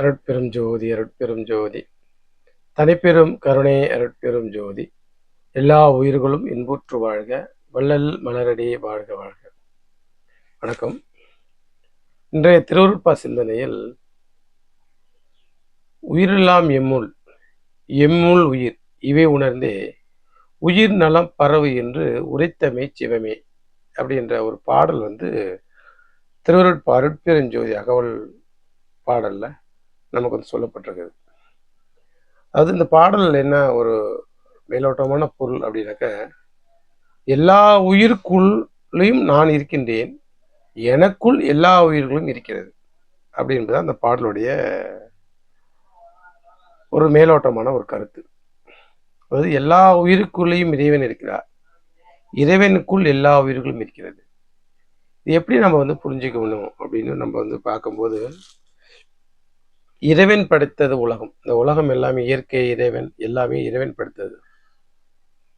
அருட்பெரும் ஜோதி அருட்பெரும் ஜோதி. தனிப்பெரும் கருணை அருட்பெரும் ஜோதி. எல்லா உயிர்களும் இன்புற்று வாழ்க வள்ளல் மலரடி வாழ்க வாழ்க. வணக்கம். இன்றைய திருவருட்பா சிந்தனையில் உயிரெல்லாம் எம்முள் எம்முள் உயிர் இவை உணர்ந்தே உயிர் நலம் பரவு என்று உரைத்தமை சிவமே அப்படின்ற ஒரு பாடல் வந்து திருவருட்பா அருட்பெருஞ்சோதி அகவல் பாடல்ல. நமக்கு வந்து சொல்லப்பட்டிருக்குது. அதாவது இந்த பாடல் என்ன ஒரு மேலோட்டமான பொருள் அப்படின்னாக்க எல்லா உயிருக்குள்ளையும் நான் இருக்கின்றேன் எனக்குள் எல்லா உயிர்களும் இருக்கிறது அப்படி என்பது அந்த பாடலுடைய ஒரு மேலோட்டமான ஒரு கருத்து. அதாவது எல்லா உயிருக்குள்ளேயும் இறைவன் இருக்கிறார். இறைவனுக்குள் எல்லா உயிர்களும் இருக்கிறது. இது எப்படி நம்ம வந்து புரிஞ்சுக்கணும் அப்படின்னு நம்ம வந்து பார்க்கும்போது இறைவன் படைத்தது உலகம். இந்த உலகம் எல்லாமே இயற்கை இறைவன் எல்லாமே இறைவன் படைத்தது.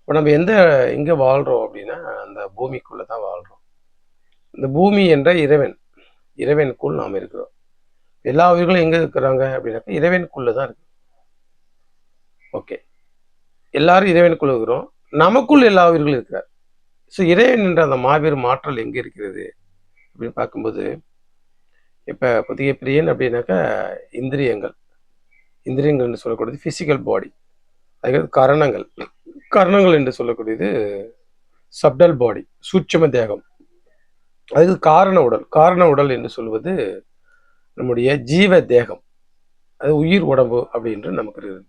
இப்போ நம்ம எந்த எங்கே வாழ்கிறோம் அப்படின்னா அந்த பூமிக்குள்ளே தான் வாழ்கிறோம் இந்த பூமி என்ற இறைவன் இறைவனுக்குள் நாம் இருக்கிறோம். எல்லா உயிர்களும் எங்கே இருக்கிறாங்க அப்படின்னாக்கா இறைவனுக்குள்ளே தான் இருக்கு. ஓகே. எல்லாரும் இறைவனுக்குள்ள இருக்கிறோம். நமக்குள் எல்லா உயிர்களும் இருக்கிறார். ஸோ இறைவன் என்ற அந்த மாபெரும் மாற்றல் எங்கே இருக்கிறது? அப்படின்னு பார்க்கும்போது இப்போ புதிய பிரியன் அப்படின்னாக்கா இந்திரியங்கள். இந்திரியங்கள் என்று சொல்லக்கூடியது ஃபிசிக்கல் பாடி அதுக்கு கரணங்கள். கரணங்கள் என்று சொல்லக்கூடியது சப்டல் பாடி சூட்சம தேகம். அதுக்கு காரண உடல். காரண உடல் என்று சொல்வது நம்முடைய ஜீவ தேகம். அது உயிர் உடம்பு அப்படின்று நமக்கு இருக்குது.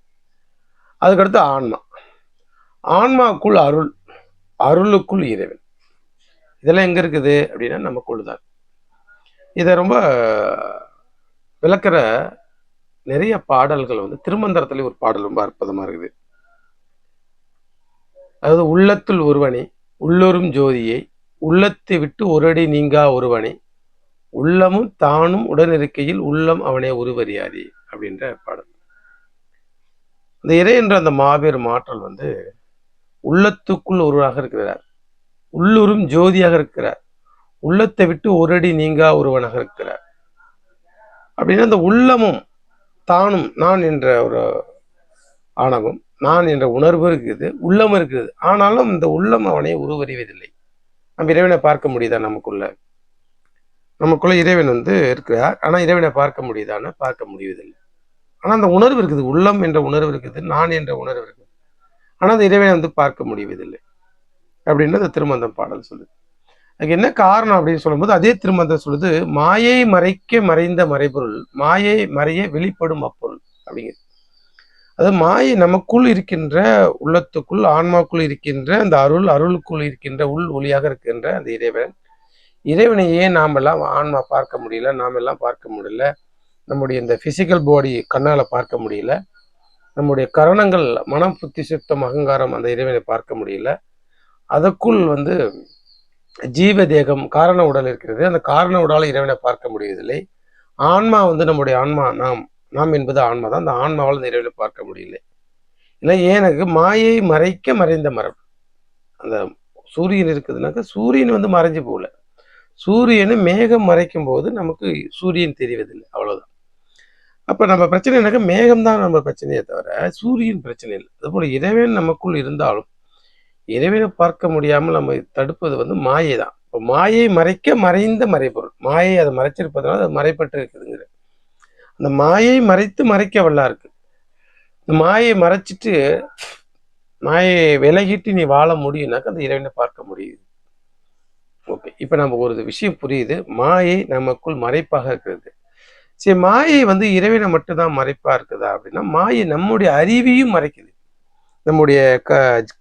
அதுக்கடுத்து ஆன்மா. ஆன்மாக்குள் அருள். அருளுக்குள் இறைவன். இதெல்லாம் எங்கே இருக்குது அப்படின்னா நமக்குள் தான் இதை ரொம்ப விளக்கிற நிறைய பாடல்கள் வந்து திருமந்திரத்துல ஒரு பாடல் ரொம்ப அற்புதமாக இருக்குது. அதாவது உள்ளத்துள் ஒருவனை உள்ளொரும் ஜோதியை உள்ளத்தை விட்டு ஒரடி நீங்கா ஒருவனை உள்ளமும் தானும் உடனிருக்கையில் உள்ளம் அவனே உருவறியாதி அப்படின்ற பாடல். இந்த இறை என்ற அந்த மாபெரும் ஆற்றல் வந்து உள்ளத்துக்குள் ஒருவராக இருக்கிறார். உள்ளுரும் ஜோதியாக இருக்கிறார். உள்ளத்தை விட்டு ஒரு அடி நீங்கா ஒருவனாக இருக்கிறார். அப்படின்னா அந்த உள்ளமும் தானும் நான் என்ற ஒரு ஆணவம் நான் என்ற உணர்வு இருக்குது உள்ளம் இருக்குது. ஆனாலும் இந்த உள்ளம் அவனை உருவறிவதில்லை. நம்ம இறைவனை பார்க்க முடியுதா நமக்குள்ள? நமக்குள்ள இறைவன் வந்து இருக்கிறார். ஆனால் இறைவனை பார்க்க முடியுதான்னு பார்க்க முடிவதில்லை. ஆனால் அந்த உணர்வு இருக்குது. உள்ளம் என்ற உணர்வு இருக்குது நான் என்ற உணர்வு இருக்குது. ஆனால் அந்த இறைவனை வந்து பார்க்க முடிவதில்லை. அப்படின்னு அந்த திருமந்தம் பாடல் சொல்லுது. அதுக்கு என்ன காரணம் அப்படின்னு சொல்லும்போது அதே திருமந்தம் சொல்லுது மாயை மறைக்க மறைந்த மறைபொருள் மாயை மறைய வெளிப்படும் அப்பொருள் அப்படிங்கிறது. அதாவது மாயை நமக்குள் இருக்கின்ற உள்ளத்துக்குள் ஆன்மாக்குள் இருக்கின்ற அந்த அருள் அருளுக்குள் இருக்கின்ற உள் ஒளியாக இருக்கின்ற அந்த இறைவன். இறைவனையே நாம் எல்லாம் ஆன்மா பார்க்க முடியல நாம் எல்லாம் பார்க்க முடியல. நம்முடைய இந்த ஃபிசிக்கல் பாடி கண்ணால் பார்க்க முடியல. நம்முடைய கரணங்கள் மனம் புத்தி சுத்தம் அகங்காரம் அந்த இறைவனை பார்க்க முடியல. அதற்குள் வந்து ஜீவ தேகம் காரண உடல் இருக்கிறது. அந்த காரண உடலை இறைவனை பார்க்க முடியவில்லை. ஆன்மா வந்து நம்முடைய ஆன்மா நாம் நாம் என்பது ஆன்மா தான். அந்த ஆன்மாவால் அந்த இறைவனை பார்க்க முடியல இல்லை எனக்கு மாயை மறைக்க மறைந்த மரம். அந்த சூரியன் இருக்குதுனாக்கா சூரியன் வந்து மறைஞ்சு போகல. சூரியனை மேகம் மறைக்கும் போது நமக்கு சூரியன் தெரிவதில்லை. அவ்வளோதான் அப்போ நம்ம பிரச்சனை என்னக்கா? மேகம் தான் நம்ம பிரச்சனையே தவிர சூரியன் பிரச்சனை இல்லை. அதுபோல் இறைவன் நமக்குள் இருந்தாலும் இறைவனை பார்க்க முடியாமல் நம்ம தடுப்பது வந்து மாயை தான் இப்போ மாயை மறைக்க மறைந்த மறைபொருள். மாயை அதை மறைச்சிருப்பதனால அது மறைப்பட்டு இருக்குதுங்கிற அந்த மாயை மறைத்து மறைக்க வல்லா இருக்கு இந்த மாயை மறைச்சிட்டு மாயை விலகிட்டு நீ வாழ முடியும்னாக்க அந்த இறைவனை பார்க்க முடியுது. ஓகே. இப்போ நம்ம ஒரு விஷயம் புரியுது. மாயை நமக்குள் மறைப்பாக இருக்கிறது. சரி மாயை வந்து இறைவனை மட்டும்தான் மறைப்பாக இருக்குதா அப்படின்னா மாயை நம்முடைய அறிவையும் மறைக்குது. நம்முடைய க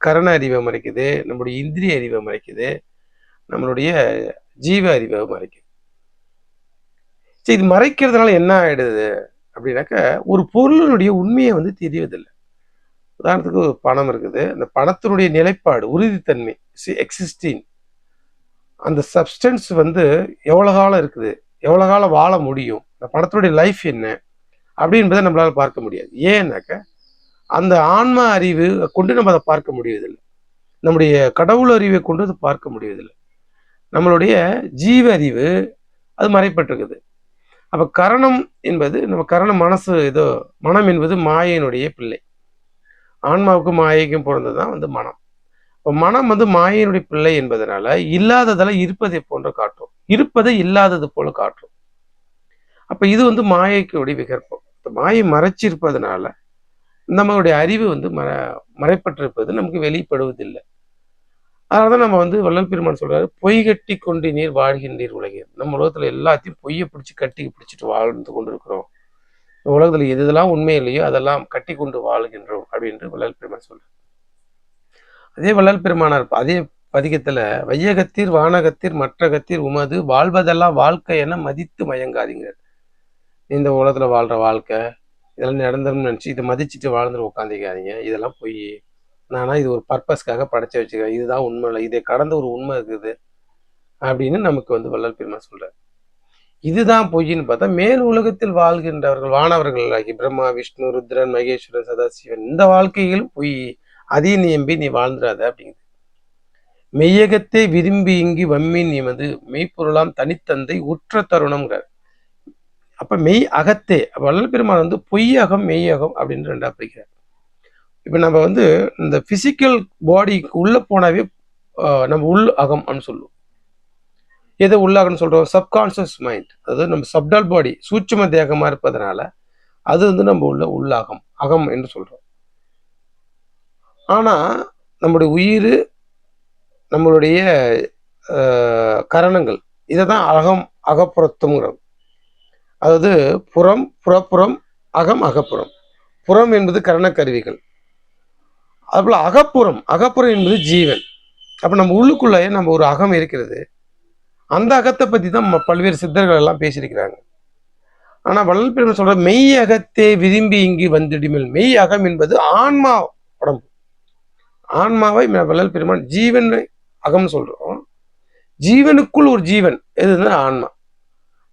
கரண அறிவை மறைக்குது நம்முடைய இந்திரிய அறிவை மறைக்குது நம்மளுடைய ஜீவ அறிவை மறைக்குது. சரி இது மறைக்கிறதுனால என்ன ஆயிடுது அப்படின்னாக்க ஒரு பொருளினுடைய உண்மையை வந்து தெரியவதில்லை உதாரணத்துக்கு ஒரு பணம் இருக்குது. அந்த பணத்தினுடைய நிலைப்பாடு உறுதித்தன்மை எக்ஸிஸ்டிங் அந்த சப்ஸ்டன்ஸ் வந்து எவ்வளோ காலம் இருக்குது? எவ்வளோ காலம் வாழ முடியும்? அந்த பணத்தினுடைய லைஃப் என்ன? அப்படின்றத நம்மளால் பார்க்க முடியாது. ஏன்னாக்க அந்த ஆன்ம அறிவு கொண்டு நம்ம அதை பார்க்க முடியவில்லை நம்முடைய கடவுள் அறிவை கொண்டு அதை பார்க்க முடியவில்லை நம்மளுடைய ஜீவ அறிவு அது மறைப்பட்டிருக்குது. அப்போ கரணம் என்பது நம்ம கரணம் மனசு ஏதோ மனம் என்பது மாயையினுடைய பிள்ளை. ஆன்மாவுக்கும் மாயைக்கும் பிறந்தது தான் வந்து மனம். இப்போ மனம் வந்து மாயையினுடைய பிள்ளை என்பதனால இல்லாததெல்லாம் இருப்பதை போன்ற காட்டும். இருப்பதை இல்லாதது போல காட்டும். அப்போ இது வந்து மாயைக்குடைய விகற்பம். இந்த மாயை மறைச்சிருப்பதனால நம்மளுடைய அறிவு வந்து மற மறைப்பட்டிருப்பது நமக்கு வெளிப்படுவதில்லை. அதனாலதான் நம்ம வந்து வள்ளல் பெருமான் சொல்றாரு பொய் கட்டி கொண்டு நீர் வாழ்கின்றீர் உலகில் நம்ம உலகத்துல எல்லாத்தையும் பொய்யை பிடிச்சி கட்டி பிடிச்சிட்டு வாழ்ந்து கொண்டு இருக்கிறோம் உலகத்துல எது இதெல்லாம் உண்மை இல்லையோ அதெல்லாம் கட்டி கொண்டு வாழ்கின்றோம் அப்படின்று வள்ளல் பெருமான் சொல்றாரு. அதே வள்ளல் பெருமானார் அதே பதிகத்துல வையகத்தீர் வானகத்தீர் மற்றகத்தீர் உமது வாழ்வதெல்லாம் வாழ்க்கை என மதித்து மயங்காதீங்க இந்த உலகத்துல வாழ்ற வாழ்க்கை இதெல்லாம் நடந்துரும்னு நினச்சி இதை மதிச்சுட்டு வாழ்ந்துட்டு உட்காந்துக்காதீங்க இதெல்லாம் பொய். நானா இது ஒரு பர்பஸ்க்காக படைச்சு வச்சுக்கிறேன் இதுதான் உண்மை இல்லை இதை கடந்த ஒரு உண்மை இருக்குது அப்படின்னு நமக்கு வந்து வள்ளல் பெருமா சொல்கிறார் இதுதான் பொய்ன்னு பார்த்தா மேல் உலகத்தில் வாழ்கின்றவர்கள் வானவர்கள் ஆகி பிரம்மா விஷ்ணு ருத்ரன் மகேஸ்வரன் சதாசிவன் இந்த வாழ்க்கையிலும் பொய். அதையும் நீ எம்பி நீ வாழ்ந்துடாத அப்படிங்குது. மெய்யகத்தை விரும்பி இங்கு வம்மி நீ வந்து மெய்ப்பொருளாம் தனித்தந்தை உற்ற தருணம்ங்கிறார். அப்ப மெய் அகத்தே வள்ளல் பெருமான் வந்து பொய்யகம் மெய்யகம் அப்படின்னு ரெண்டா பிரிக்கிறார். இப்ப நம்ம வந்து இந்த பிசிக்கல் பாடிக்கு உள்ள போனாவே நம்ம உள் அகம் அப்படின்னு சொல்லுவோம். எதை உள்ளாகன்னு சொல்றோம்? சப்கான்சியஸ் மைண்ட் அதாவது நம்ம சப்டல் பாடி சூட்சம தேகமா இருப்பதனால அது வந்து நம்ம உள்ள உள்ளாகம் அகம் என்று சொல்றோம். ஆனா நம்முடைய உயிர் நம்மளுடைய கரணங்கள் இதை தான் அகம் அகப்புறத்துங்கிறோம் அதாவது புறம் புறப்புறம் அகம் அகப்புறம். புறம் என்பது கரணக்கருவிகள். அதுபோல் அகப்புறம் அகப்புறம் என்பது ஜீவன். அப்போ நம்ம உள்ளுக்குள்ளேயே நம்ம ஒரு அகம் இருக்கிறது. அந்த அகத்தை பற்றி தான் பல்வேறு சித்தர்கள் எல்லாம் பேசியிருக்கிறாங்க. ஆனால் வள்ளல் பெருமை சொல்கிற மெய் அகத்தே விரும்பி இங்கு வந்துடுமில். மெய் அகம் என்பது ஆன்மா உடம்பு. ஆன்மாவை வள்ளல் பெருமான் ஜீவன் அகம்னு சொல்கிறோம் ஜீவனுக்குள் ஒரு ஜீவன். எதுனா ஆன்மா.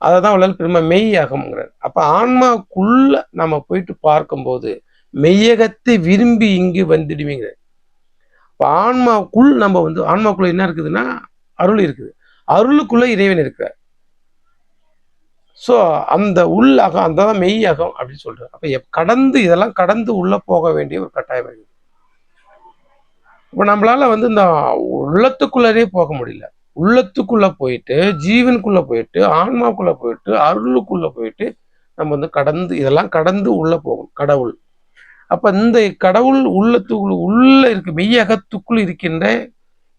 அதை தான் வள்ளல் பெருமை மெய்யாகம்ங்கிறார். அப்போ ஆன்மாவுக்குள்ள நம்ம போயிட்டு பார்க்கும்போது மெய்யகத்தை விரும்பி இங்கு வந்துடுவீங்க இப்போ ஆன்மாவுக்குள் நம்ம வந்து ஆன்மாக்குள்ள என்ன இருக்குதுன்னா அருள் இருக்குது. அருளுக்குள்ள இறைவன் இருக்கிறார். ஸோ அந்த உள் அகம் அந்த தான் மெய் அகம் அப்படின்னு சொல்றாரு. அப்போ கடந்து இதெல்லாம் கடந்து உள்ளே போக வேண்டிய ஒரு கட்டாயம் இருக்குது. இப்போ நம்மளால வந்து இந்த உள்ளத்துக்குள்ளரே போக முடியல. உள்ளத்துக்குள்ள போயிட்டு ஜீவனுக்குள்ள போயிட்டு ஆன்மாவுக்குள்ள போயிட்டு அருளுக்குள்ள போயிட்டு நம்ம வந்து கடந்து இதெல்லாம் கடந்து உள்ள போகும் கடவுள். அப்ப இந்த கடவுள் உள்ளத்துக்குள் உள்ள இருக்கு மெய்யகத்துக்குள் இருக்கின்ற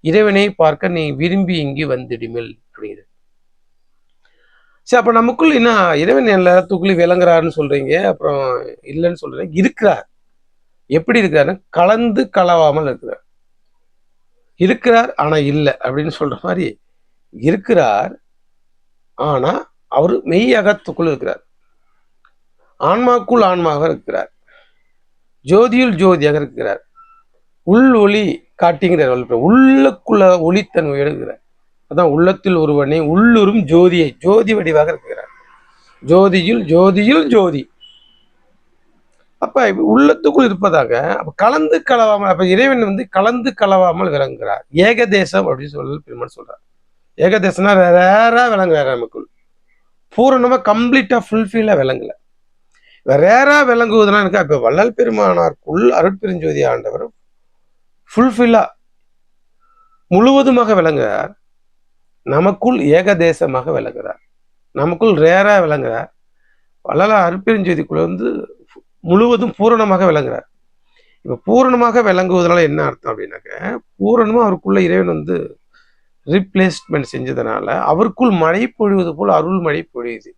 இறைவனை பார்க்க நீ விரும்பி இங்கு வந்துடுமில் அப்படிங்குது சரி அப்ப நமக்குள் என்ன இறைவன் எல்லாத்துக்குள்ளே விளங்குறாருன்னு சொல்றீங்க அப்புறம் இல்லைன்னு சொல்றீங்க இருக்கிறார். எப்படி இருக்கிறாருன்னு கலந்து கலவாமல் இருக்கிறார். இருக்கிறார் ஆனால் இல்லை அப்படின்னு சொல்கிற மாதிரி இருக்கிறார் ஆனால் அவர் மெய்யகத்துக்குள் இருக்கிறார். ஆன்மாக்குள் ஆன்மாக இருக்கிறார். ஜோதியுள் ஜோதியாக இருக்கிறார். உள் ஒளி காட்டுங்கிறார் உள்ளுக்குள்ள ஒளித்தன்மை எடுக்கிறார் அதான் உள்ளத்தில் ஒருவனை உள்ளுறும் ஜோதியை ஜோதி வடிவாக இருக்கிறார். ஜோதியில் ஜோதியில் ஜோதி. அப்போ உள்ளத்துக்குள் இருப்பதாக அப்போ கலந்து கலவாமல் அப்போ இறைவன் வந்து கலந்து கலவாமல் விளங்குகிறார். ஏகதேசம் அப்படின்னு சொல்லி பெருமான் சொல்கிறார் ஏகதேசம்னா ரேராக விளங்குறாரு நமக்குள். பூரணமாக கம்ப்ளீட்டாக ஃபுல்ஃபில்லா விளங்கலை. ரேராக விளங்குவதுனா எனக்கு இப்போ வள்ளல் பெருமானாருக்குள் அருட்பெருஞ்சோதி ஆண்டவர் ஃபுல்ஃபில்லாக முழுவதுமாக விளங்குகிறார். நமக்குள் ஏகதேசமாக விளங்குகிறார். நமக்குள் ரேராக விளங்குகிறார். வள்ளல அருட்பெருஞ்சோதிக்குள்ள வந்து முழுவதும் பூரணமாக விளங்குறார். இப்போ பூரணமாக விளங்குவதனால என்ன அர்த்தம் அப்படின்னாக்க பூரணமாக அவருக்குள்ள இறைவன் வந்து ரீப்ளேஸ்மெண்ட் செஞ்சதுனால அவருக்குள் மழை பொழிவது போல் அருள் மழை பொழியுது.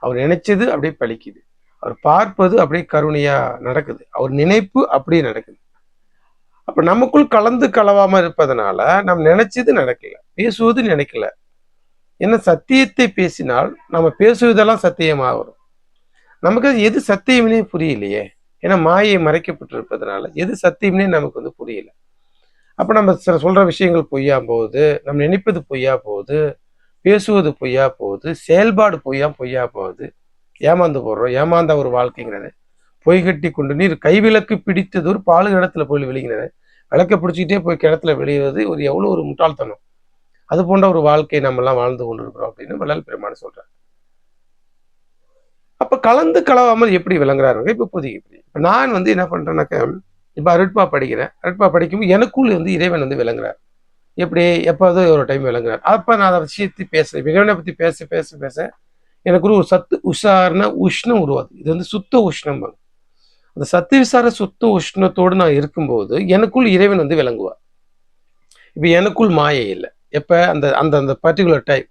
அவர் நினைச்சது அப்படியே பழிக்குது. அவர் பார்ப்பது அப்படியே கருணையா நடக்குது. அவர் நினைப்பு அப்படியே நடக்குது. அப்ப நமக்குள் கலந்து கலவாம இருப்பதனால நாம் நினைச்சது நடக்கல பேசுவது நினைக்கல. ஏன்னா சத்தியத்தை பேசினால் நம்ம பேசுவதெல்லாம் சத்தியமாக வரும். நமக்கு எது சத்தியம்னே புரியலையே. ஏன்னா மாயை மறைக்கப்பட்டிருப்பதனால எது சத்தியம்னே நமக்கு வந்து புரியல. அப்போ நம்ம சில சொல்கிற விஷயங்கள் பொய்யா போகுது நம்ம நினைப்பது பொய்யா போகுது பேசுவது பொய்யா போகுது செயல்பாடு பொய்யா பொய்யா போகுது. ஏமாந்து போடுறோம் ஏமாந்த ஒரு வாழ்க்கைங்கிறது. பொய் கட்டி கொண்டு நீர் கைவிளக்கு பிடித்தது ஒரு பாலு இடத்துல போய் விழுகிறது விளக்க பிடிச்சிக்கிட்டே போய் கிணத்துல வெளியுறது ஒரு எவ்வளோ ஒரு முட்டாள்தனம். அது போன்ற ஒரு வாழ்க்கை நம்மலாம் வாழ்ந்து வாழ்ந்து கொண்டிருக்கிறோம் அப்படின்னு வள்ளல் பெருமானு சொல்கிறார் அப்போ கலந்து கலவாமல் எப்படி விளங்குறாருங்க? இப்போ புதிய இப்போ நான் வந்து என்ன பண்ணுறேன்னாக்க இப்போ அருட்பா படிக்கிறேன். அருட்பா படிக்கும்போது எனக்குள்ள வந்து இறைவன் வந்து விளங்குறார். எப்படி? எப்போதோ ஒரு டைம் விளங்குறார். அப்போ நான் அதை விஷயத்தை பேசுறேன் இறைவனை பற்றி பேச பேச பேச எனக்குள்ள ஒரு சத்து உஷார்னா உஷ்ணம் உருவாது இது வந்து சுத்த உஷ்ணம் அந்த சத்து விசார சுத்த உஷ்ணத்தோடு நான் இருக்கும்போது எனக்குள் இறைவன் வந்து விளங்குவார். இப்போ எனக்குள் மாயை இல்லை. எப்போ? அந்த அந்த அந்த பர்டிகுலர் டைம்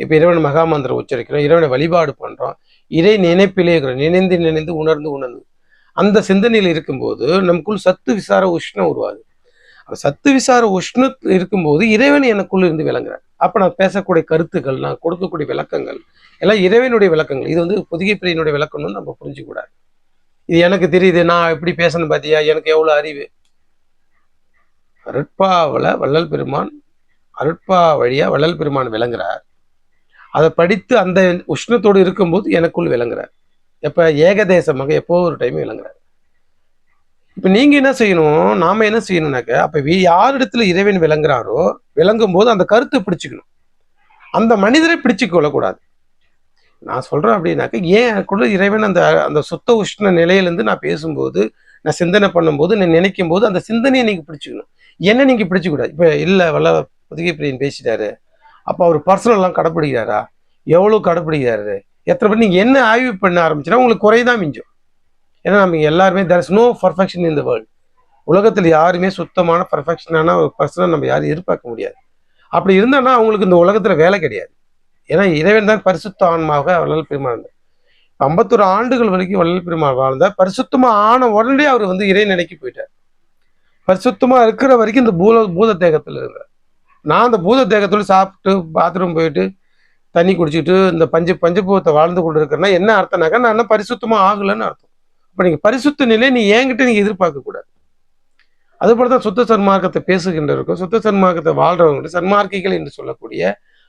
இப்போ இறைவன் மகாமந்திரம் உச்சரிக்கிறோம். இறைவனை வழிபாடு பண்ணுறோம் இறை நினைப்பிலே இருக்கிறோம் நினைந்து நினைந்து உணர்ந்து உணர்ந்து. அந்த சிந்தனையில் இருக்கும்போது நமக்குள் சத்து விசார உஷ்ணம் உருவாது சத்து விசார உஷ்ணத்து இருக்கும்போது இறைவன் எனக்குள்ள இருந்து விளங்குறார். அப்போ நான் பேசக்கூடிய கருத்துக்கள் நான் கொடுக்கக்கூடிய விளக்கங்கள் எல்லாம் இறைவனுடைய விளக்கங்கள். இது வந்து புதிய பிரியினுடைய விளக்கம்னு நம்ம புரிஞ்சுக்கூடாது. இது எனக்கு தெரியுது நான் எப்படி பேசணும் பார்த்தியா எனக்கு எவ்வளோ அறிவு? அருட்பாவில் வள்ளல் பெருமான் அருட்பா வழியாக வள்ளல் பெருமான் விளங்குறார். அதை படித்து அந்த உஷ்ணத்தோடு இருக்கும்போது எனக்குள் விளங்குறார். எப்போ? ஏகதேசமாக எப்போ ஒரு டைம் விளங்குறார். இப்போ நீங்கள் என்ன செய்யணும்? நாம் என்ன செய்யணும்னாக்க அப்போ வி- யாரிடத்துல இறைவன் விளங்குறாரோ விளங்கும் போது அந்த கருத்தை பிடிச்சிக்கணும். அந்த மனிதரை பிடிச்சு கொள்ளக்கூடாது. நான் சொல்கிறேன் அப்படின்னாக்க ஏன் எனக்குள்ள இறைவன் அந்த அந்த சுத்த உஷ்ண நிலையிலேருந்து நான் பேசும்போது நான் சிந்தனை பண்ணும்போது நான் நினைக்கும் போது அந்த சிந்தனையை நீங்கள் பிடிச்சிக்கணும். என்ன நீங்கள் பிடிச்சிக்கூடாது. இப்போ இல்லை வல்ல புதுகை பிரியன் பேசிட்டாரு. அப்போ அவர் பர்சனல்லாம் கடைப்பிடிக்கிறாரா? எவ்வளோ கடைப்பிடிக்கிறாரு? எத்தனை பேர் நீங்கள் என்ன ஆய்வு பண்ண ஆரம்பிச்சுன்னா உங்களுக்கு குறைதான் மிஞ்சும். ஏன்னா நம்ம எல்லாருமே there is no perfection in the world உலகத்தில் யாருமே சுத்தமான பர்ஃபெக்ஷனான ஒரு பர்சனை நம்ம யாரும் எதிர்பார்க்க முடியாது. அப்படி இருந்தான்னா அவங்களுக்கு இந்த உலகத்தில் வேலை கிடையாது. ஏன்னா இறைவன் தான் பரிசுத்த ஆன்மாவாக வள்ளல் பெருமாள் இருந்தார் ஐம்பத்தொரு ஆண்டுகள் வரைக்கும் வள்ளல் பெருமாள் வாழ்ந்தார் பரிசுத்தமாக ஆன உடனே அவர் வந்து இறை நிலைக்கு போயிட்டார். பரிசுத்தமாக இருக்கிற வரைக்கும் இந்த பூத பூத தேகத்தில் இருந்தார். நான் அந்த பூத தேகத்தோட சாப்பிட்டு பாத்ரூம் போயிட்டு தண்ணி குடிச்சிட்டு இந்த பஞ்ச பஞ்சபூவத்தை வாழ்ந்து கொண்டு இருக்கிறேன்னா என்ன அர்த்தம்னாக்கா நான் இன்னும் பரிசுத்தமாக ஆகலைன்னு அர்த்தம். இப்போ நீங்கள் பரிசுத்த நிலையை நீ என்கிட்ட நீங்கள் எதிர்பார்க்கக்கூடாது அதுபோல தான் சுத்த சன்மார்க்கத்தை பேசுகின்றவருக்கும் சுத்த சன்மார்க்கத்தை வாழ்றவங்க சன்மார்க்கிகள் என்று சொல்லக்கூடிய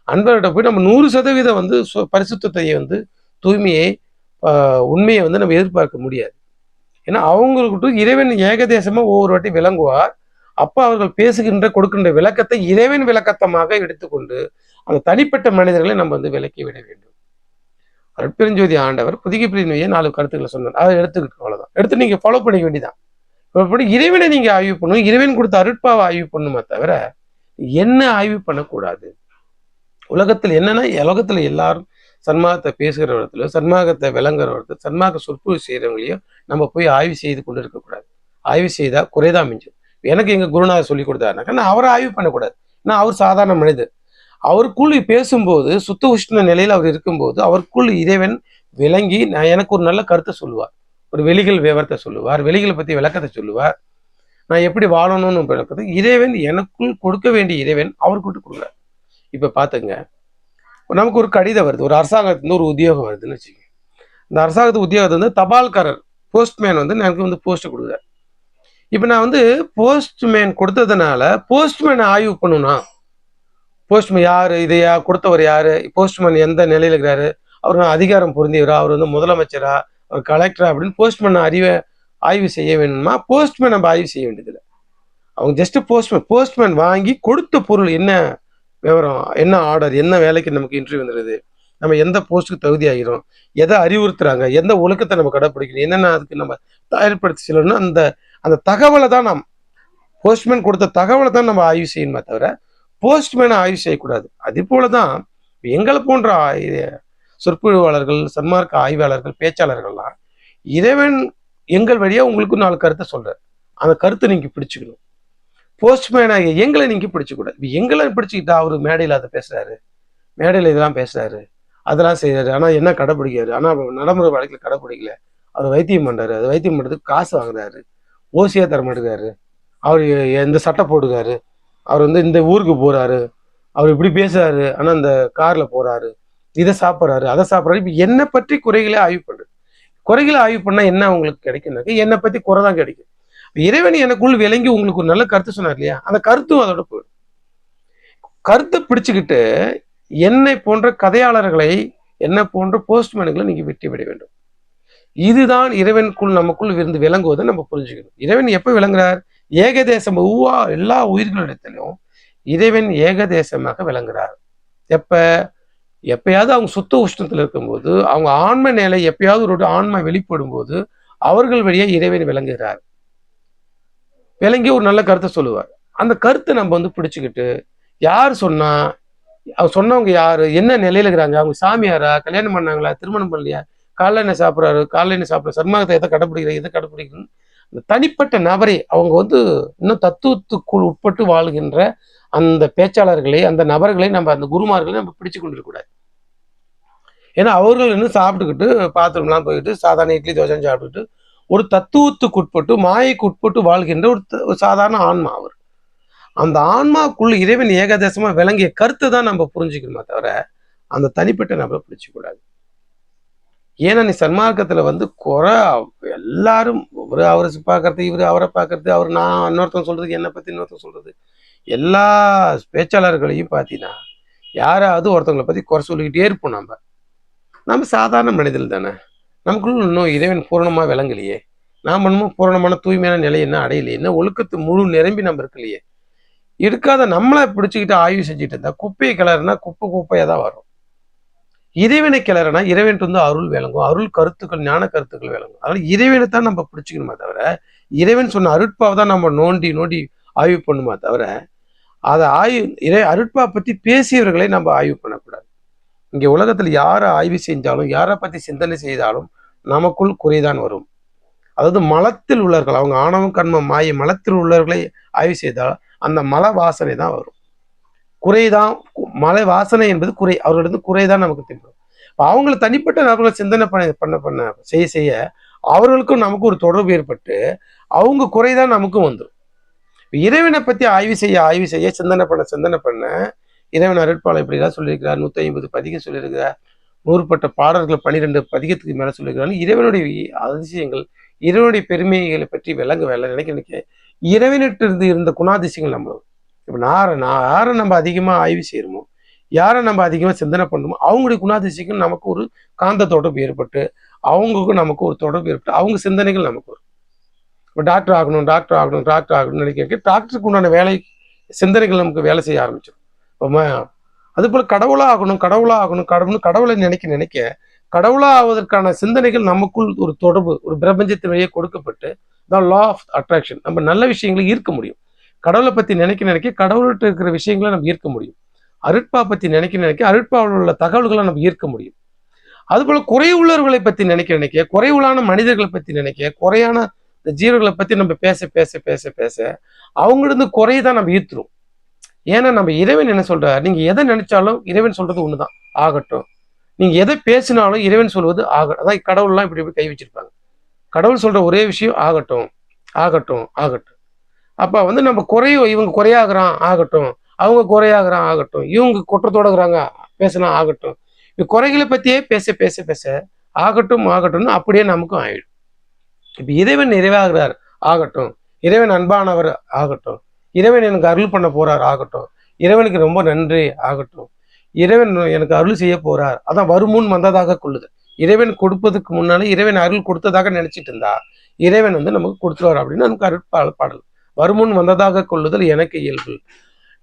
அன்பர்கிட்ட போய் நம்ம நூறு சதவீதம் வந்து சு- பரிசுத்தத்தை வந்து தூய்மையை உண்மையை வந்து நம்ம எதிர்பார்க்க முடியாது. ஏன்னா அவங்களுக்கு இறைவன் ஏகதேசமாக ஒவ்வொரு வாட்டி விளங்குவார். அப்ப அவர்கள் பேசுகின்ற கொடுக்கின்ற விளக்கத்தை இறைவன் விளக்கத்தமாக எடுத்துக்கொண்டு அந்த தனிப்பட்ட மனிதர்களை நம்ம வந்து விலக்கி விட வேண்டும். அற்பெருஞ்சோதி ஆண்டவர் புதிய பிரிவினையை நாலு கருத்துக்களை சொன்னார். அதை எடுத்துக்கிட்டு அவ்வளோதான் எடுத்து நீங்க ஃபாலோ பண்ணிக்க வேண்டியதான் இப்படி இறைவனை நீங்க ஆய்வு பண்ணணும்? இறைவன் கொடுத்த அருட்பாவை ஆய்வு பண்ணுமே தவிர என்ன ஆய்வு பண்ணக்கூடாது? உலகத்தில் என்னன்னா உலகத்துல எல்லாரும் சன்மார்க்கத்தை பேசுகிற இடத்துல சன்மாகத்தை விளங்குற இடத்துல சன்மாக சொற்பு செய்கிறவங்களையும் நம்ம போய் ஆய்வு செய்து கொண்டு இருக்கக்கூடாது. ஆய்வு செய்தால் குறைதான் மிஞ்சது எனக்கு எங்கள் குருநாதர் சொல்லி கொடுத்தாருனாக்கா நான் அவரை ஆய்வு பண்ணக்கூடாது. நான் அவர் சாதாரண மனிதர். அவருக்குள் பேசும்போது சுத்த உஷ்ண நிலையில் அவர் இருக்கும்போது அவருக்குள் இறைவன் விளங்கி நான் எனக்கு ஒரு நல்ல கருத்தை சொல்லுவார். ஒரு வெளிகள் விவரத்தை சொல்லுவார் வெளிகளை பற்றி விளக்கத்தை சொல்லுவார். நான் எப்படி வாழணும்னு விளக்கத்தை இறைவன் எனக்குள் கொடுக்க வேண்டிய இறைவன் அவருக்கிட்ட கொடுக்குறார். இப்போ பார்த்துங்க நமக்கு ஒரு கடிதம் வருது ஒரு அரசாங்கத்துல ஒரு உத்தியோகம் வருதுன்னு வச்சுக்கோங்க. இந்த அரசாங்கத்து உத்தியோகத்தை வந்து தபால்காரர் போஸ்ட்மேன் வந்து எனக்கு வந்து போஸ்ட்டை கொடுக்குறாரு. இப்போ நான் வந்து போஸ்ட்மேன் கொடுத்ததுனால போஸ்ட்மேனை ஆய்வு பண்ணணும்னா போஸ்ட்மேன் யார் இதையா கொடுத்தவர் யார் போஸ்ட்மேன் எந்த நிலையில் இருக்கிறாரு அவர் அதிகாரம் பொருந்தியவரா அவர் வந்து முதலமைச்சரா அவர் கலெக்டரா அப்படின்னு போஸ்ட்மேன் அறிவை ஆய்வு செய்ய வேணுமா போஸ்ட்மேன் நம்ம ஆய்வு செய்ய வேண்டியதில்லை. அவங்க ஜஸ்ட் போஸ்ட்மேன் போஸ்ட்மேன் வாங்கி கொடுத்த பொருள் என்ன விவரம் என்ன ஆர்டர் என்ன வேலைக்கு நமக்கு இன்டர்வியூ வந்துடுது நம்ம எந்த போஸ்ட்டுக்கு தகுதி ஆகிறோம் எதை அறிவுறுத்துறாங்க எந்த ஒழுக்கத்தை நம்ம கடைப்பிடிக்கணும் என்னென்ன அதுக்கு நம்ம தயார்படுத்தி செல்லணும் அந்த அந்த தகவலை தான் நாம் போஸ்ட்மேன் கொடுத்த தகவலை தான் நம்ம ஆய்வு செய்யணுமே தவிர போஸ்ட்மேனை ஆய்வு செய்யக்கூடாது. அதே போல தான் எங்களை போன்ற ஆய்- சொற்பொழிவாளர்கள் சன்மார்க்க ஆய்வாளர்கள் பேச்சாளர்கள்லாம் இறைவன் எங்கள் வழியாக உங்களுக்கு நாலு கருத்தை சொல்கிறார் அந்த கருத்தை நீங்கள் பிடிச்சிக்கணும். போஸ்ட்மேனாக எங்களை நீங்கள் பிடிச்சுக்கூடாது. இப்போ எங்களை பிடிச்சிக்கிட்டா அவரு மேடையில் அதை பேசுகிறாரு மேடையில் இதெல்லாம் பேசுகிறாரு அதெல்லாம் செய்கிறாரு ஆனால் என்ன கடைப்பிடிக்கிறாரு ஆனால் நடைமுறை வழக்கில் கடைப்பிடிக்கல அவர் வைத்தியம் பண்ணுறாரு அது வைத்தியம் பண்ணுறதுக்கு காசு வாங்குறாரு. ஓசியா தர மாட்டேங்காரு அவர் எந்த சட்டை போடுறாரு அவர் வந்து இந்த ஊருக்கு போறாரு. அவர் இப்படி பேசுறாரு. ஆனா இந்த கார்ல போறாரு. இதை சாப்பிட்றாரு அதை சாப்பிட்றாரு. இப்போ என்னை பற்றி குறைகளை ஆய்வு பண்ணுறது குறைகளை ஆய்வு பண்ணால் என்ன உங்களுக்கு கிடைக்கும்னாக்க என்னை பற்றி குறை தான் கிடைக்கும். இறைவன் எனக்குள் விளங்கி உங்களுக்கு ஒரு நல்ல கருத்து சொன்னார் இல்லையா? அந்த கருத்தும் அதோட போயிடும். கருத்தை பிடிச்சுக்கிட்டு என்னை போன்ற கதையாளர்களை என்ன போன்ற போஸ்ட்மேனுகளை நீங்கள் வெட்டி விட வேண்டும். இதுதான் இறைவனுக்குள் நமக்குள் இருந்து விளங்குவதை நம்ம புரிஞ்சுக்கணும். இறைவன் எப்போ விளங்குறார்? ஏகதேசம் ஒவ்வா எல்லா உயிர்களிடத்திலும் இறைவன் ஏகதேசமாக விளங்குறார். எப்ப? எப்பயாவது அவங்க சுத்த உஷ்ணத்தில் இருக்கும்போது அவங்க ஆன்ம நிலை எப்பயாவது ஒரு ஆன்மா வெளிப்படும் போது அவர்கள் வழியா இறைவன் விளங்குகிறார். விளங்கி ஒரு நல்ல கருத்தை சொல்லுவார். அந்த கருத்தை நம்ம வந்து பிடிச்சுக்கிட்டு யார் சொன்னா அவர் சொன்னவங்க யாரு? என்ன நிலையில இருக்கிறாங்க? அவங்க சாமியாரா? கல்யாணம் பண்ணாங்களா? திருமணம் பண்ணலையா? காலைல என்ன சாப்பிட்றாரு? காலைல என்ன சாப்பிட்ற சர்மாகத்தை எதை கடைப்பிடிக்கிற எதை கடைப்பிடிக்கணும்? அந்த தனிப்பட்ட நபரை அவங்க வந்து இன்னும் தத்துவத்துக்குள் உட்பட்டு வாழ்கின்ற அந்த பேச்சாளர்களை அந்த நபர்களை நம்ம அந்த குருமார்களை நம்ம பிடிச்சு கொண்டிருக்கக்கூடாது ஏன்னா அவர்கள் இன்னும் சாப்பிட்டுக்கிட்டு பாத்ரூம்லாம் போயிட்டு சாதாரண இட்லி தோசை சாப்பிட்டுட்டு ஒரு தத்துவத்துக்கு உட்பட்டு மாயைக்கு உட்பட்டு வாழ்கின்ற ஒரு த- ஒரு சாதாரண ஆன்மா அவர். அந்த ஆன்மாவுக்குள்ள இறைவன் ஏகாதேசமாக விளங்கிய கருத்தை தான் நம்ம புரிஞ்சுக்கணுமே தவிர அந்த தனிப்பட்ட நபரை பிடிச்சிக்கூடாது ஏன்னா நீ சன்மார்க்கத்தில் வந்து குறை எல்லாரும் இவரு அவரை பார்க்கறது இவர் அவரை பார்க்கறது அவர் நான் இன்னொருத்தன் சொல்கிறது என்னை பற்றி இன்னொருத்தன் சொல்கிறது எல்லா பேச்சாளர்களையும் பார்த்தீங்கன்னா யாராவது ஒருத்தவங்களை பற்றி குறை சொல்லிக்கிட்டே இருப்போம் நம்ம நம்ம சாதாரண மனிதர்கள் தானே. நமக்குள்ள இன்னும் இறைவன் பூரணமாக விளங்கலையே. நாம் இன்னமும் பூரணமான தூய்மையான நிலை என்ன அடையலையே? என்ன ஒழுக்கத்து முழு நிரம்பி நம்ம இருக்கலையே? இருக்காத நம்மளை பிடிச்சிக்கிட்டு ஆய்வு செஞ்சுட்டு இருந்தா குப்பையை கிளறுனா குப்பை குப்பையாக தான் வரும். இறைவனை கிளறனா இறைவன் வந்து அருள் விளங்கும். அருள் கருத்துக்கள் ஞான கருத்துக்கள் விளங்கும். அதனால இறைவனை தான் நம்ம பிடிச்சிக்கணுமே தவிர இறைவன் சொன்ன அருட்பாவை தான் நம்ம நோண்டி நோண்டி ஆய்வு பண்ணுமா தவிர அதை ஆய்வு இறை அருட்பா பத்தி பேசியவர்களை நம்ம ஆய்வு பண்ணக்கூடாது. இங்க உலகத்துல யாரை ஆய்வு செஞ்சாலும் யாரை பத்தி சிந்தனை செய்தாலும் நமக்குள் குறைதான் வரும். அதாவது மலத்தில் உள்ளவர்கள் அவங்க ஆணவம் கண்மம் மாய மலத்தில் உள்ளவர்களை ஆய்வு செய்தால் அந்த மல வாசனை தான் வரும். குறைதான். மலை வாசனை என்பது குறை. அவர்களிடம் குறைதான் நமக்கு தெரியும் இப்போ அவங்கள தனிப்பட்ட நபர்களை சிந்தனை பண்ண பண்ண பண்ண செய்ய செய்ய அவர்களுக்கும் நமக்கு ஒரு தொடர்பு ஏற்பட்டு அவங்க குறைதான் நமக்கும் வந்துடும் இறைவனை பற்றி ஆய்வு செய்ய ஆய்வு செய்ய சிந்தனை பண்ண சிந்தனை பண்ண இறைவன் அருட்பாளர் இப்படிலாம் சொல்லியிருக்கிறார். நூற்றி ஐம்பது பதிகம் சொல்லியிருக்கிறார். நூறுபட்ட பாடல்கள் பன்னிரெண்டு பதிகத்துக்கு மேலே சொல்லியிருக்கிறாங்க இறைவனுடைய அதிசயங்கள் இறைவனுடைய பெருமைகளை பற்றி விளங்க வேலை நினைக்க நினைக்க இறைவனிட்டு இருந்து இருந்த குணாதிசயங்கள் நம்ம இப்போ நான் நான் யாரை நம்ம அதிகமாக ஆய்வு செய்கிறோமோ யாரை நம்ம அதிகமாக சிந்தனை பண்ணுமோ அவங்களுடைய குணாதிசைக்கும் நமக்கு ஒரு காந்த தொடர்பு ஏற்பட்டு அவங்களுக்கும் நமக்கு ஒரு தொடர்பு ஏற்பட்டு அவங்க சிந்தனைகள் நமக்கு வரும். இப்போ டாக்டர் ஆகணும் டாக்டர் ஆகணும் டாக்டர் ஆகணும்னு நினைக்க டாக்டருக்கு உண்டான வேலை சிந்தனைகள் நமக்கு வேலை செய்ய ஆரம்பிச்சிடும் இப்போ அது போல் கடவுளாக ஆகணும் கடவுளாக ஆகணும் கடவுள்னு கடவுளை நினைக்க நினைக்க கடவுளாக ஆவதற்கான சிந்தனைகள் நமக்குள் ஒரு தொடர்பு ஒரு பிரபஞ்சத்தின் வழியே கொடுக்கப்பட்டு த லா ஆஃப் அட்ராக்ஷன் நம்ம நல்ல விஷயங்களை ஈர்க்க முடியும். கடவுளை பற்றி நினைக்க நினைக்க கடவுள்கிட்ட இருக்கிற விஷயங்களை நம்ம ஈர்க்க முடியும். அருட்பா பற்றி நினைக்க நினைக்க அருட்பாவில் உள்ள தகவல்களை நம்ம ஈர்க்க முடியும். அதுபோல் குறைவுள்ளவர்களை பற்றி நினைக்க நினைக்க குறைவுளான மனிதர்களை பற்றி நினைக்க குறையான இந்த ஜீவர்களை பற்றி நம்ம பேச பேச பேச பேச அவங்களிருந்து குறையை தான் நம்ம ஈர்த்துரும் ஏன்னா நம்ம இறைவன் என்ன சொல்கிறார் நீங்கள் எதை நினைச்சாலும் இறைவன் சொல்கிறது ஒன்று தான் ஆகட்டும். நீங்கள் எதை பேசினாலும் இறைவன் சொல்வது ஆக அதான் கடவுள்லாம் இப்படி இப்படி கை வச்சிருப்பாங்க. கடவுள் சொல்கிற ஒரே விஷயம் ஆகட்டும் ஆகட்டும் ஆகட்டும். அப்போ வந்து நம்ம குறையும் இவங்க குறையாகிறான் ஆகட்டும். அவங்க குறையாகிறான் ஆகட்டும். இவங்க குற்றத்தோடுகிறாங்க பேசினா ஆகட்டும். இப்போ குறைகளை பற்றியே பேச பேச பேச ஆகட்டும் ஆகட்டும்னு அப்படியே நமக்கும் ஆயிடும். இப்போ இறைவன் நிறைவாகிறார் ஆகட்டும். இறைவன் அன்பானவர் ஆகட்டும். இறைவன் எனக்கு அருள் பண்ண போறார் ஆகட்டும். இறைவனுக்கு ரொம்ப நன்றி ஆகட்டும். இறைவன் எனக்கு அருள் செய்ய போறார். அதான் வருமுன் வந்ததாக கொள்ளுது. இறைவன் கொடுப்பதுக்கு முன்னாலே இறைவன் அருள் கொடுத்ததாக நினைச்சிட்டு இருந்தா இறைவன் வந்து நமக்கு கொடுத்துருவார் அப்படின்னு நமக்கு அருட்பாடல் பாடல். வருமுன் வந்ததாக கொள்ளுதல் எனக்கு இயல்பு.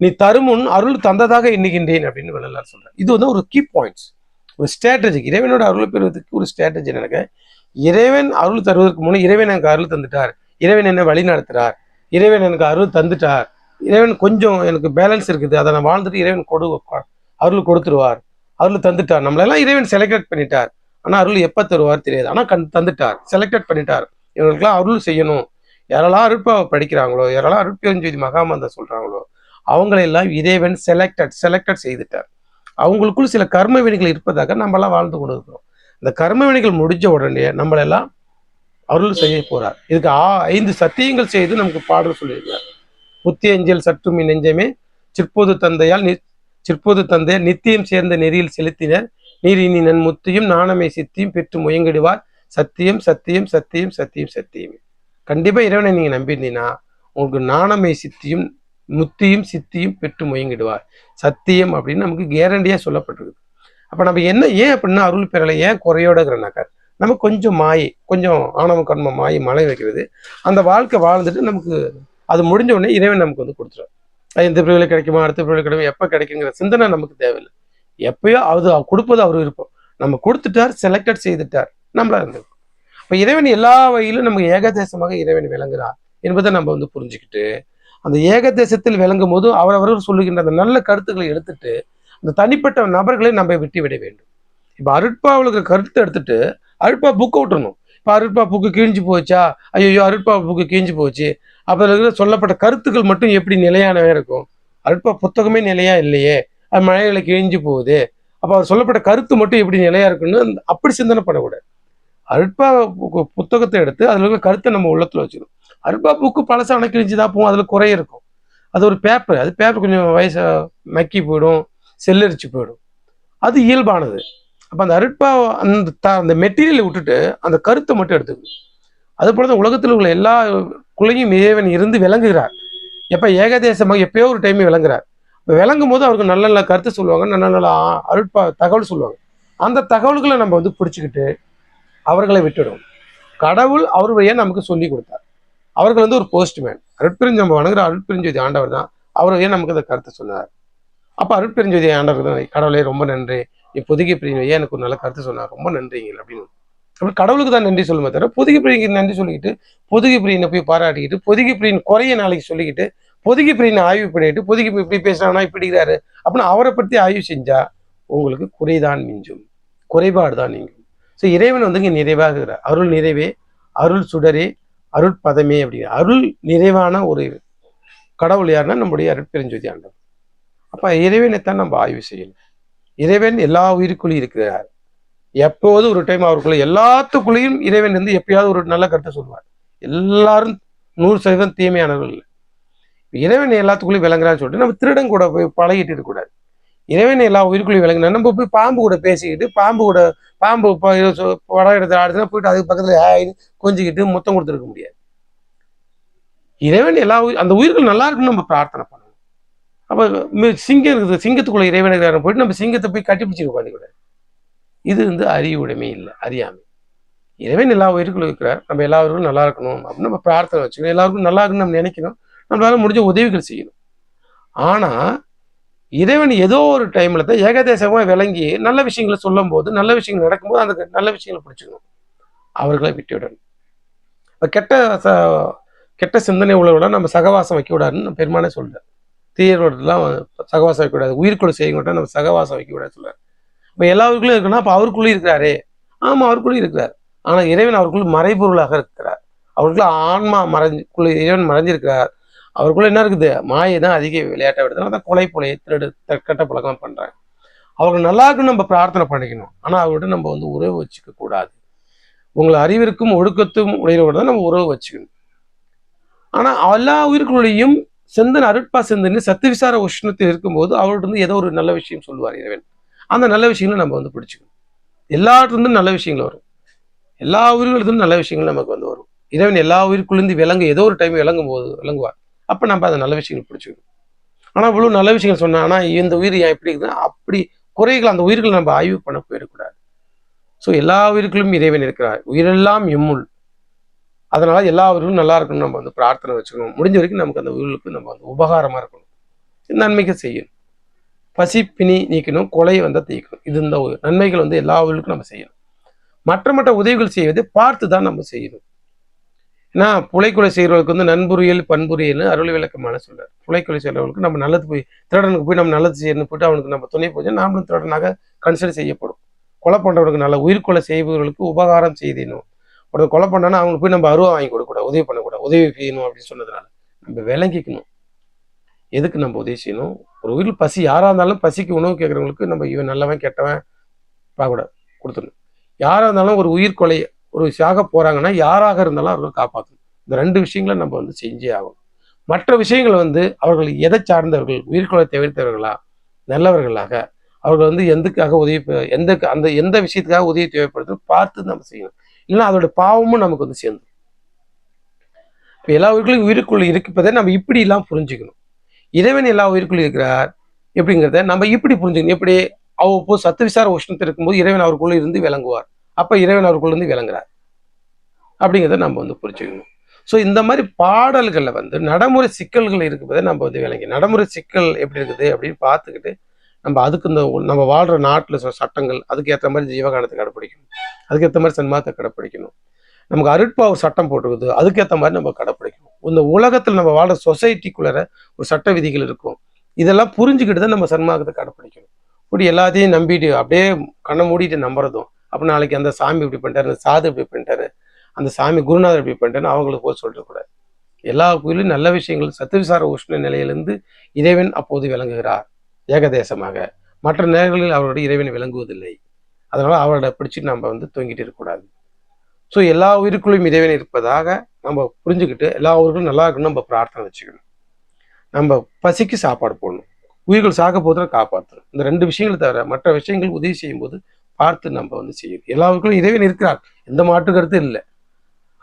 நீ தருமுன் அருள் தந்ததாக எண்ணுகின்றேன் அப்படின்னு வள்ளலார் சொல்றார். இது வந்து ஒரு கீ பாயிண்ட்ஸ் ஒரு ஸ்ட்ராட்டஜி இறைவனோட அருள் பெறுவதற்கு ஒரு ஸ்ட்ராட்டஜி எனக்கு இறைவன் அருள் தருவதற்கு முன்னே இறைவன் எனக்கு அருள் தந்துட்டார். இறைவன் என்னை வழி நடத்துறார். இறைவன் எனக்கு அருள் தந்துட்டார். இறைவன் கொஞ்சம் எனக்கு பேலன்ஸ் இருக்குது. அதை நான் வாழ்ந்துட்டு இறைவன் கொடு அருள் கொடுத்துருவார். அருள் தந்துட்டார். நம்மளெல்லாம் இறைவன் செலக்ட் பண்ணிட்டார். ஆனால் அருள் எப்போ தருவார் தெரியாது. ஆனால் கண் தந்துட்டார். செலக்டட் பண்ணிட்டார். இவங்களுக்குலாம் அருள் செய்யணும். யாரெல்லாம் அருட்பாவை படிக்கிறாங்களோ யாரெல்லாம் அருட்பெருஞ்செய்தி மகாமந்தம் சொல்கிறாங்களோ அவங்களெல்லாம் இறைவன் செலக்டட் செலக்டட் செய்துட்டார். அவங்களுக்குள் சில கர்ம வினைகள் இருப்பதாக நம்மளாம் வாழ்ந்து கொண்டு இருக்கிறோம் இந்த கர்ம வினைகள் முடிஞ்ச உடனே நம்மளெல்லாம் அருள் செய்ய போறார். இதுக்கு ஆ- ஐந்து சத்தியங்கள் செய்து நமக்கு பாடல் சொல்லியிருக்கிறார். புத்திய அஞ்சல் சற்றுமி நெஞ்சமே சிற்போது தந்தையால் நி சிற்போது தந்தையார் நித்தியம் சேர்ந்த நெறியில் செலுத்தினர். நீர் இனி நன் முத்தியும் நாணமை சித்தியும் பெற்று முயங்கிடுவார். சத்தியம் சத்தியம் சத்தியம் சத்தியம் சத்தியம். கண்டிப்பாக இறைவனை நீங்கள் நம்பியிருந்தீங்கன்னா உங்களுக்கு நாணமை சித்தியும் முத்தியும் சித்தியும் பெற்று முயங்கிடுவார். சத்தியம் அப்படின்னு நமக்கு கேரண்டியாக சொல்லப்பட்டிருக்கு. அப்போ நம்ம என்ன ஏன் அப்படின்னா அருள் பெறலை ஏன் குறையோடங்கிறனாக்கா நம்ம கொஞ்சம் மாயை கொஞ்சம் ஆணவ கர்ம மாயை மலை வைக்கிறது. அந்த வாழ்க்கை வாழ்ந்துட்டு நமக்கு அது முடிஞ்ச உடனே இறைவன் நமக்கு வந்து கொடுத்துரும் அது இந்த பிரிவில் கிடைக்குமா? அடுத்த பிரிவில் கிடைக்குமா? எப்போ கிடைக்குங்கிற சிந்தனை நமக்கு தேவையில்லை. எப்பயோ அது கொடுப்பது அவர் விருப்பம். நம்ம கொடுத்துட்டார் செலக்டட் செய்துட்டார். நம்மளா இருந்திருக்கும். இப்போ இறைவன் எல்லா வகையிலும் நமக்கு ஏகதேசமாக இறைவன் விளங்குறார் என்பதை நம்ம வந்து புரிஞ்சுக்கிட்டு அந்த ஏகதேசத்தில் விளங்கும் போது அவரவர்கள் சொல்லுகின்ற அந்த நல்ல கருத்துக்களை எடுத்துட்டு அந்த தனிப்பட்ட நபர்களை நம்ம விட்டு விட வேண்டும். இப்போ அருட்பாவுக்கு கருத்தை எடுத்துட்டு அருட்பா புக்கை விட்டுறணும். இப்போ அருட்பா புக்கு கிழிஞ்சு போச்சா? ஐயோ அருட்பா புக்கு கிழிஞ்சு போச்சு. அப்போ இருக்கிற சொல்லப்பட்ட கருத்துக்கள் மட்டும் எப்படி நிலையானவே இருக்கும்? அருட்பா புத்தகமே நிலையா இல்லையே? அது மழைகளை கிழிஞ்சு போகுது. அப்போ அவர் சொல்லப்பட்ட கருத்து மட்டும் எப்படி நிலையா இருக்குன்னு அப்படி சிந்தனை பண்ணக்கூடாது. அருட்பா புத்தகத்தை எடுத்து அதில் இருக்கிற கருத்தை நம்ம உள்ளத்தில் வச்சுக்கணும். அருட்பா புக்கு பழசம் அணைக்கிழிஞ்சு தான் போகும் அதில் குறை இருக்கும். அது ஒரு பேப்பர் அது பேப்பர் கொஞ்சம் வயசை மக்கி போயிடும் செல்லரிச்சு போயிடும். அது இயல்பானது. அப்போ அந்த அருட்பா அந்த த- அந்த மெட்டீரியலை விட்டுட்டு அந்த கருத்தை மட்டும் எடுத்துக்கணும். அதுபோல தான் உலகத்தில் உள்ள எல்லா குலையும் இறைவன் இருந்து விளங்குகிறார். எப்போ ஏகதேசமாக எப்பயோ ஒரு டைம் விளங்குறார். விளங்கும் போது அவருக்கு நல்ல நல்ல கருத்து சொல்லுவாங்க நல்ல நல்ல அருட்பா தகவல் சொல்லுவாங்க. அந்த தகவல்களை நம்ம வந்து பிடிச்சிக்கிட்டு அவர்களை விட்டுடும். கடவுள் அவர் வழியா நமக்கு சொல்லி கொடுத்தார். அவர்கள் வந்து ஒரு போஸ்ட்மேன் அருட்பிரிஞ்சு வணங்குற அருட்பிரிஞ்சோதி ஆண்டவர் தான். அவர் வழியா நமக்கு அந்த கருத்தை சொன்னார். அப்போ அருட்பெருஞ்சோதி ஆண்டவர் தான் கடவுளே ரொம்ப நன்றி. நீ புதுகை பிரிவினை ஏன் எனக்கு ஒரு நல்ல கருத்து சொன்னார்? ரொம்ப நன்றிங்க அப்படின்னு. அப்படி கடவுளுக்கு தான் நன்றி சொல்லுமே தவிர புதுகை பிரிவினைக்கு நன்றி சொல்லிக்கிட்டு புதுகை பிரியனை போய் பாராட்டிக்கிட்டு புதுகை பிரியின் குறைய நாளைக்கு சொல்லிக்கிட்டு புதுகை பிரியனை ஆய்வு பண்ணிட்டு புதுகை இப்படி பேசுறானா இப்படிங்கிறாரு அப்படின்னு அவரை பற்றி ஆய்வு செஞ்சா உங்களுக்கு குறைதான் மிஞ்சும். குறைபாடு தான் நீங்கும். ஸோ இறைவன் வந்து இங்கே நிறைவாகிறார் அருள் நிறைவே அருள் சுடரே அருள் பதமே அப்படிங்கிற அருள் நிறைவான ஒரு கடவுள் யாருன்னா நம்முடைய அருட்பெருஞ்சோதி ஆண்டவர். அப்போ இறைவனைத்தான் நம்ம ஆய்வு செய்யணும். இறைவன் எல்லா உயிருக்குள்ளேயும் இருக்கிறார். எப்போது ஒரு டைம் அவருக்குள்ள எல்லாத்துக்குள்ளேயும் இறைவன் வந்து எப்பயாவது ஒரு நல்ல கருத்தை சொல்லுவார் எல்லாரும் நூறு சதவீதம் தீமையானவர்கள் இல்லை. இறைவன் எல்லாத்துக்குள்ளேயும் விளங்குறான்னு சொல்லிட்டு நம்ம திருடன் கூட போய் பழகிட்டு இருக்கக்கூடாது. இறைவன் எல்லா உயிருக்குள்ளேயும் விளங்கினா நம்ம போய் பாம்பு கூட பேசிக்கிட்டு பாம்பு கூட பாம்பு சொ- படம் எடுத்து ஆடுதுன்னா போயிட்டு அதுக்கு பக்கத்தில் கொஞ்சிக்கிட்டு முத்தம் கொடுத்துருக்க முடியாது. இறைவன் எல்லா உயிர் அந்த உயிர்கள் நல்லா இருக்குன்னு நம்ம பிரார்த்தனை பண்ணணும். அப்போ சிங்கம் இருக்குது சிங்கத்துக்குள்ள இறைவன் போயிட்டு நம்ம சிங்கத்தை போய் கட்டிப்பிடிச்சு உட்காந்துக்கூடாது இது வந்து அறிவுடைமை இல்லை அறியாமை. இறைவன் எல்லா உயிருக்குள்ள இருக்கிறார் நம்ம எல்லா நல்லா இருக்கணும் அப்படின்னு நம்ம பிரார்த்தனை வச்சுக்கணும். எல்லாருக்கும் நல்லா இருக்குன்னு நம்ம நினைக்கணும். நம்மளால முடிஞ்ச உதவிகள் செய்யணும். ஆனால் இறைவன் ஏதோ ஒரு டைமில் தான் ஏகதேசமாக விளங்கி நல்ல விஷயங்களை சொல்லும் போது நல்ல விஷயங்கள் நடக்கும்போது அந்த நல்ல விஷயங்களை பிடிச்சிக்கணும். அவர்களை விட்டுவிடணும் இப்போ கெட்ட ச- கெட்ட சிந்தனை உள்ளவர்கள நம்ம சகவாசம் வைக்கக்கூடாதுன்னு நம்ம பெருமானே சொல்கிறேன் தீயர்களெலாம் சகவாசம் வைக்கக்கூடாது. உயிர்கொலை செய்ய நம்ம சகவாசம் வைக்கக்கூடாது கூடாது இப்போ எல்லா இருக்குன்னா அப்போ அவருக்குள்ளேயும் இருக்கிறாரே. ஆமாம் அவருக்குள்ளேயும் இருக்கிறார். ஆனால் இறைவன் அவருக்குள் மறைபொருளாக இருக்கிறார். அவருக்குள்ள ஆன்மா மறைஞ்சு இறைவன் மறைஞ்சிருக்கிறார். அவருக்குள்ள என்ன இருக்குது? மாயை தான் அதிக விளையாட்டை விடுறதுனால தான் கொலை கொலை திருடு கட்ட பழக்கம் பண்ணுறாங்க அவங்க நல்லா இருக்குன்னு நம்ம பிரார்த்தனை பண்ணிக்கணும். ஆனால் அவர்கிட்ட நம்ம வந்து உறவு வச்சுக்க கூடாது. உங்களை அறிவிற்கும் ஒடுக்கத்தும் உடையவரோட தான் நம்ம உறவு வச்சுக்கணும். ஆனால் எல்லா உயிர்களுடையும் செந்தன் அருட்பா செந்தன் சத்து விசார உஷ்ணத்தில் இருக்கும்போது அவர்கிட்ட இருந்து ஏதோ ஒரு நல்ல விஷயம் சொல்லுவார் இறைவன். அந்த நல்ல விஷயங்களை நம்ம வந்து பிடிச்சிக்கணும். எல்லாத்திலிருந்தும் நல்ல விஷயங்கள் வரும். எல்லா உயிர்களுக்கும் நல்ல விஷயங்கள் நமக்கு வந்து வரும். இறைவன் எல்லா உயிருக்குள்ளேருந்து விளங்க ஏதோ ஒரு டைம் விளங்கும் போது விளங்குவார் அப்போ நம்ம அதை நல்ல விஷயங்கள் பிடிச்சிக்கணும். ஆனால் இவ்வளோ நல்ல விஷயங்கள் சொன்னால் ஆனால் இந்த உயிர் ஏன் எப்படி இருக்குதுன்னா அப்படி குறைகள் அந்த உயிர்களை நம்ம ஆய்வு பண்ண போயிடக்கூடாது. ஸோ எல்லா உயிர்களும் இறைவன் இருக்கிறார். உயிரெல்லாம் எம்முள். அதனால எல்லா உயிர்களும் நல்லா இருக்கணும் நம்ம வந்து பிரார்த்தனை வச்சுக்கணும். முடிஞ்ச வரைக்கும் நமக்கு அந்த உயிர்களுக்கு நம்ம வந்து உபகாரமாக இருக்கணும். நன்மைக்கு செய்யணும். பசிப்பினி நீக்கணும் கொலை வந்து தீக்கணும் இது இந்த நன்மைகள் வந்து எல்லா உயிர்களுக்கும் நம்ம செய்யணும். மற்ற மற்ற உதவிகள் செய்வதை பார்த்து தான் நம்ம செய்யணும். ஏன்னா புலைக்குலை செய்கிறவர்களுக்கு வந்து நண்புரியல் பண்புரியல்னு அருள் விளக்கமான சொல்றார். புலைக்குலை செய்கிறவர்களுக்கு நம்ம நல்லது போய் திருடனுக்கு போய் நம்ம நல்லது செய்யணும் போயிட்டு அவனுக்கு நம்ம துணை போச்சு நாமளும் திருடனாக கன்சிடர் செய்யப்படும். கொலை பண்ணுறவனுக்கு நல்ல உயிர்கொலை செய்பவர்களுக்கு உபகாரம் செய்தினும் ஒருத்தர் கொலை பண்ணானா அவங்களுக்கு போய் நம்ம அருவா வாங்கி கொடுக்கக்கூடாது உதவி பண்ணக்கூடாது உதவி செய்யணும் அப்படின்னு சொன்னதுனால நம்ம விளங்கிக்கணும். எதுக்கு நம்ம உதவி செய்யணும்? ஒரு உயிர் பசி யாராக இருந்தாலும் பசிக்கு உணவு கேட்குறவங்களுக்கு நம்ம இவன் நல்லவன் கெட்டவன் பார்க்கக்கூடாது கொடுத்துடணும். யாராக இருந்தாலும் ஒரு உயிர் கொலை ஒரு சாக போகிறாங்கன்னா யாராக இருந்தாலும் அவர்களை காப்பாற்றணும் இந்த ரெண்டு விஷயங்களை நம்ம வந்து செஞ்சே ஆகணும். மற்ற விஷயங்கள் வந்து அவர்கள் எதை சார்ந்தவர்கள் உயிர்கொலை தவிர்த்தவர்களா? நல்லவர்களாக. அவர்கள் வந்து எதுக்காக உதவி எந்த அந்த எந்த விஷயத்துக்காக உதவி தேவைப்படுது பார்த்து நம்ம செய்யணும். இல்லைன்னா அதோட பாவமும் நமக்கு வந்து சேர்ந்து இப்போ எல்லா உயிர்களும் உயிருக்குள் இருப்பதை நம்ம இப்படி எல்லாம் புரிஞ்சுக்கணும். இறைவன் எல்லா உயிருக்குள் இருக்கிறார் எப்படிங்கிறத நம்ம இப்படி புரிஞ்சுக்கணும். எப்படி? அவ்வப்போ சத்து விசார உஷ்ணத்தில் இருக்கும்போது இறைவன் அவருக்குள்ளே இருந்து விளங்குவார். அப்போ இறைவன் அவருக்குள்ளேருந்து விளங்குறார். அப்படிங்கிறத நம்ம வந்து புரிஞ்சுக்கணும். ஸோ இந்த மாதிரி பாடல்களில் வந்து நடைமுறை சிக்கல்கள் இருக்கும்போதே நம்ம வந்து விளங்கி நடைமுறை சிக்கல் எப்படி இருக்குது அப்படின்னு பார்த்துக்கிட்டு நம்ம அதுக்கு இந்த நம்ம வாழ்கிற நாட்டில் சட்டங்கள் அதுக்கு ஏற்ற மாதிரி ஜீவகானத்தை கடைப்பிடிக்கணும். அதுக்கேற்ற மாதிரி சன்மார்க்கத்தை கடைப்பிடிக்கணும். நமக்கு அருட்பாவு சட்டம் போட்டுருக்குது அதுக்கேற்ற மாதிரி நம்ம கடைப்பிடிக்கணும். இந்த உலகத்தில் நம்ம வாழ்கிற சொசைட்டிக்குள்ளே ஒரு சட்ட விதிகள் இருக்கும். இதெல்லாம் புரிஞ்சுக்கிட்டு தான் நம்ம சன்மார்க்கத்தை கடைப்பிடிக்கணும். இப்படி எல்லாத்தையும் நம்பிட்டு அப்படியே கண்ணை மூடிட்டு நம்புறதும் அப்போ நாளைக்கு அந்த சாமி இப்படி பண்ணிட்டாரு சாது இப்படி பண்ணிட்டாரு அந்த சாமி குருநாதர் இப்படி பண்ணிட்டாருன்னு அவங்களுக்கு போய் சொல்லிடக்கூடாது எல்லா கோயிலும் நல்ல விஷயங்கள் சத்துவிசார உஷ்ண நிலையிலிருந்து இறைவன் அப்போது விளங்குகிறார் ஏகதேசமாக. மற்ற நேரங்களில் அவருடைய இறைவன் விளங்குவதில்லை. அதனால் அவரோட பிடிச்சிட்டு நம்ம வந்து தூங்கிட்டு இருக்கக்கூடாது ஸோ எல்லா உயிருக்குள்ளும் இறைவன் இருப்பதாக நம்ம புரிஞ்சுக்கிட்டு எல்லா உயிருக்கும் நல்லா இருக்கணும் நம்ம பிரார்த்தனை வச்சுக்கணும். நம்ம பசிக்கு சாப்பாடு போடணும். உயிர்கள் சாக போதில் காப்பாற்றணும். இந்த ரெண்டு விஷயங்களை தவிர மற்ற விஷயங்கள் உதவி செய்யும்போது பார்த்து நம்ம வந்து செய்யணும். எல்லா இறைவன் இருக்கிறார். எந்த மாற்று கருத்து இல்லை.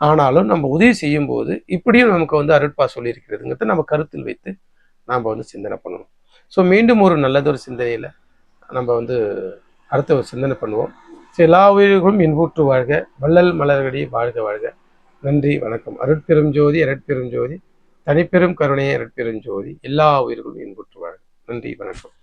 ஆனாலும் நம்ம உதவி செய்யும் போது இப்படியும் நமக்கு வந்து அருட்பா சொல்லியிருக்கிறதுங்கிறத நம்ம கருத்தில் வைத்து நாம் வந்து சிந்தனை பண்ணணும். ஸோ மீண்டும் ஒரு நல்லதொரு சிந்தனையில் நம்ம வந்து அடுத்த ஒரு சிந்தனை பண்ணுவோம். ஸோ எல்லா உயிர்களும் இன்புற்று வாழ்க வள்ளல் மலர்களடி வாழ்க வாழ்க. நன்றி வணக்கம். அருட்பெரும் ஜோதி அருட்பெரும் ஜோதி. தனிப்பெரும் கருணையை அருட்பெரும் ஜோதி. எல்லா உயிர்களும் இன்புற்று வாழ்க. நன்றி வணக்கம்.